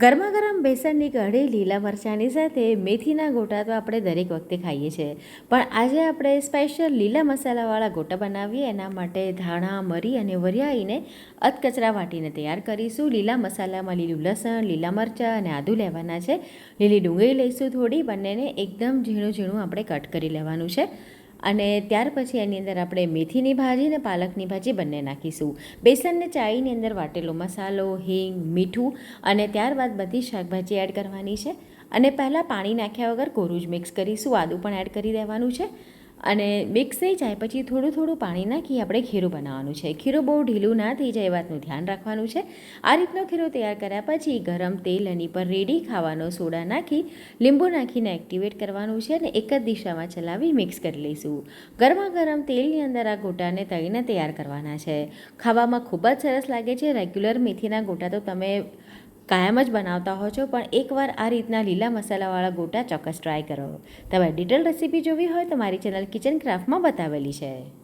ગરમા ગરમ બેસનની કઢી લીલા મરચાંની સાથે મેથીના ગોટા તો આપણે દરેક વખતે ખાઈએ છીએ. પણ આજે આપણે સ્પેશિયલ લીલા મસાલાવાળા ગોટા બનાવીએ, એના માટે ધાણા, મરી અને વરિયાળીને અધકચરા વાટીને તૈયાર કરીશું. લીલા મસાલામાં લીલું લસણ, લીલા મરચાં અને આદું લેવાના છે. લીલી ડુંગળી લઈશું થોડી, બંનેને એકદમ ઝીણું ઝીણું આપણે કટ કરી લેવાનું છે. અને ત્યાર પછી એની અંદર આપણે મેથીની ભાજી અને પાલકની ભાજી બંને નાખીશું. બેસનને ચાઈની અંદર વાટેલો મસાલો, હિંગ, મીઠું અને ત્યારબાદ બધી શાકભાજી એડ કરવાની છે. અને પહેલાં પાણી નાખ્યા વગર કોરું જ મિક્સ કરીશું. આદું પણ એડ કરી દેવાનું છે. અને મિક્સ થઈ જાય, પછી થોડું થોડું પાણી નાખી આપણે ખીરું બનાવવાનું છે. ખીરું બહુ ઢીલું ના થઈ જાય એ વાતનું ધ્યાન રાખવાનું છે. આ રીતનો ખીરો તૈયાર કર્યા પછી ગરમ તેલ એની પર રેડી ખાવાનો સોડા નાખી, લીંબુ નાખીને એક્ટિવેટ કરવાનું છે અને એક જ દિશામાં ચલાવી મિક્સ કરી લઈશું. ગરમા ગરમ તેલની અંદર આ ગોટાને તળીને તૈયાર કરવાના છે. ખાવામાં ખૂબ જ સરસ લાગે છે. રેગ્યુલર મેથીના ગોટા તો તમે કાયમ જ બનાવતા હો છો, પણ એકવાર આ રીતના લીલા મસાલાવાળા ગોટા ચોક્કસ ટ્રાય કરો. તમારે ડિટેલ રેસીપી જોવી હોય તો મારી ચેનલ કિચન ક્રાફ્ટમાં બતાવેલી છે.